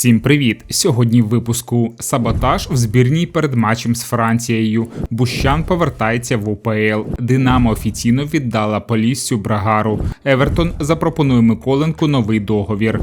Всім привіт! Сьогодні в випуску саботаж в збірній перед матчем з Францією. Бущан повертається в УПЛ. Динамо офіційно віддала Поліссю Брагару. Евертон запропонує Миколенку новий договір.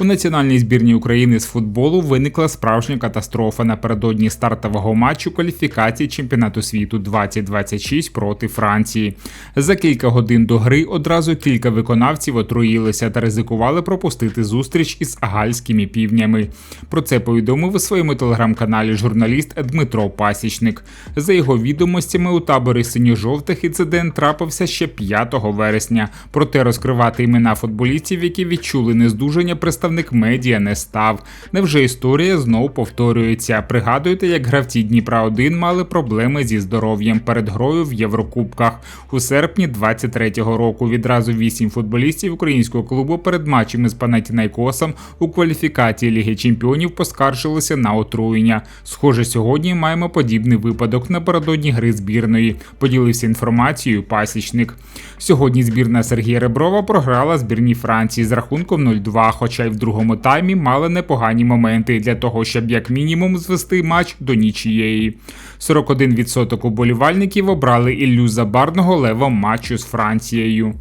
У національній збірній України з футболу виникла справжня катастрофа напередодні стартового матчу кваліфікації чемпіонату світу 2026 проти Франції. За кілька годин до гри одразу кілька виконавців отруїлися та ризикували пропустити зустріч із гальськими півнями. Про це повідомив у своєму телеграм-каналі журналіст Дмитро Пасічник. За його відомостями у таборі синьо-жовтих інцидент трапився ще 5 вересня. Проте розкривати імена футболістів, які відчули нездужання представників представник медіа не став. Невже історія знову повторюється? Пригадуєте, як гравці Дніпра 1 мали проблеми зі здоров'ям перед грою в Єврокубках у серпні 23-го року. Відразу вісім футболістів українського клубу перед матчем із Панатінайкосом у кваліфікації Ліги Чемпіонів поскаржилися на отруєння. Схоже, сьогодні маємо подібний випадок напередодні гри збірної. Поділився інформацією пасічник. Сьогодні збірна Сергія Реброва програла збірній Франції з рахунком 0-2, хоча й в другому таймі мали непогані моменти для того, щоб як мінімум звести матч до нічієї. 41% уболівальників обрали Іллю Забарного левом матчу з Францією.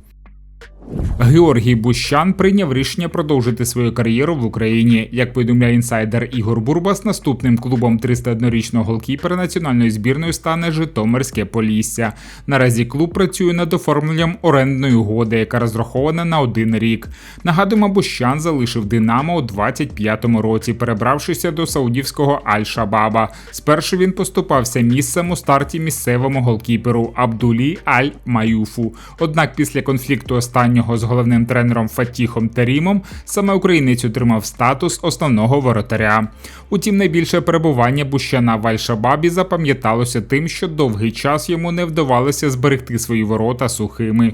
Георгій Бущан прийняв рішення продовжити свою кар'єру в Україні. Як повідомляє інсайдер Ігор Бурбас, наступним клубом 301-річного голкіпера національної збірної стане Житомирське Полісся. Наразі клуб працює над оформленням орендної угоди, яка розрахована на один рік. Нагадуємо, Бущан залишив Динамо у 25-му році, перебравшися до саудівського Аль-Шабаба. Спершу він поступався місцем у старті місцевому голкіперу Абдулі Аль-Маюфу. Однак після конфлікту останнього з головним тренером Фатіхом Тарімом, саме українець отримав статус основного воротаря. Утім, найбільше перебування Бущана в Аль-Шабабі запам'яталося тим, що довгий час йому не вдавалося зберегти свої ворота сухими.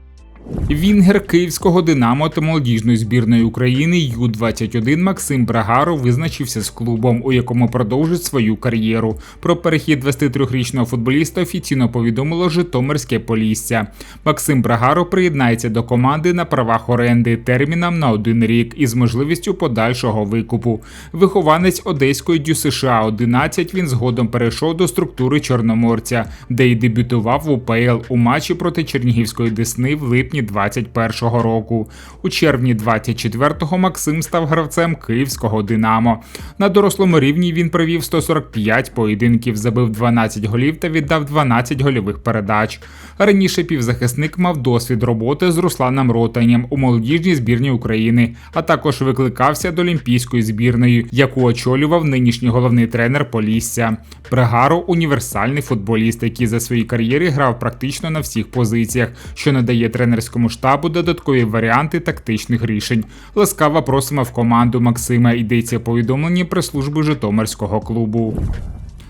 Вінгер київського Динамо та молодіжної збірної України Ю-21 Максим Брагаро визначився з клубом, у якому продовжить свою кар'єру. Про перехід 23-річного футболіста офіційно повідомило Житомирське Полісся. Максим Брагаро приєднається до команди на правах оренди терміном на один рік із можливістю подальшого викупу. Вихованець Одеської дю США 11 він згодом перейшов до структури Чорноморця, де й дебютував в УПЛ у матчі проти Чернігівської Десни в липні 2021 року. У червні 24-го Максим став гравцем київського Динамо. На дорослому рівні він провів 145 поєдинків, забив 12 голів та віддав 12 гольових передач. Раніше півзахисник мав досвід роботи з Русланом Ротанєм у молодіжній збірні України, а також викликався до Олімпійської збірної, яку очолював нинішній головний тренер Полісся. Брегаро універсальний футболіст, який за свої кар'єри грав практично на всіх позиціях, що надає тренерському тренерському штабу додаткові варіанти тактичних рішень. Ласкаво просимо в команду Максима. Йдеться повідомлення про службу Житомирського клубу.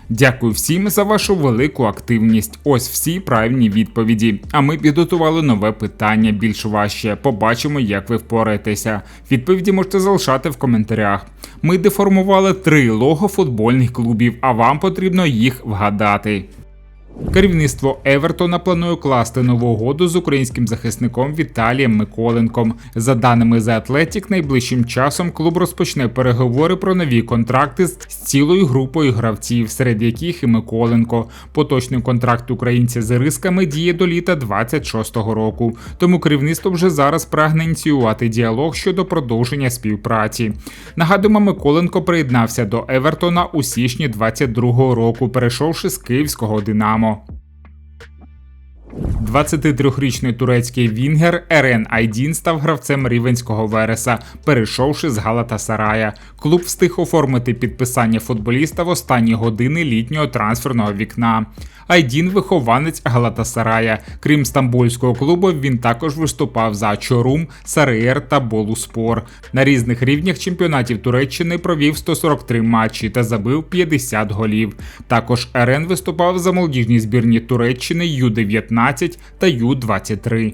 Дякую всім за вашу велику активність. Ось всі правильні відповіді. А ми підготували нове питання більш важче. Побачимо, як ви впораєтеся. Відповіді можете залишати в коментарях. Ми деформували три лого футбольних клубів, а вам потрібно їх вгадати. Керівництво Евертона планує класти нову угоду з українським захисником Віталієм Миколенком. За даними The Athletic, найближчим часом клуб розпочне переговори про нові контракти з цілою групою гравців, серед яких і Миколенко. Поточний контракт українця з рисками діє до літа 26-го року. Тому керівництво вже зараз прагне ініціювати діалог щодо продовження співпраці. Нагадуємо, Миколенко приєднався до Евертона у січні 22-го року, перейшовши з київського Динамо. Vamos. 23-річний турецький Вінгер Ерен Айдін став гравцем рівенського Вереса, перейшовши з Галатасарая. Клуб встиг оформити підписання футболіста в останні години літнього трансферного вікна. Айдін вихованець Галатасарая. Крім стамбульського клубу, він також виступав за Чорум, Сариєр та Болуспор. На різних рівнях чемпіонатів Туреччини провів 143 матчі та забив 50 голів. Також Ерен виступав за молодіжні збірні Туреччини Ю-19 та Ю-23.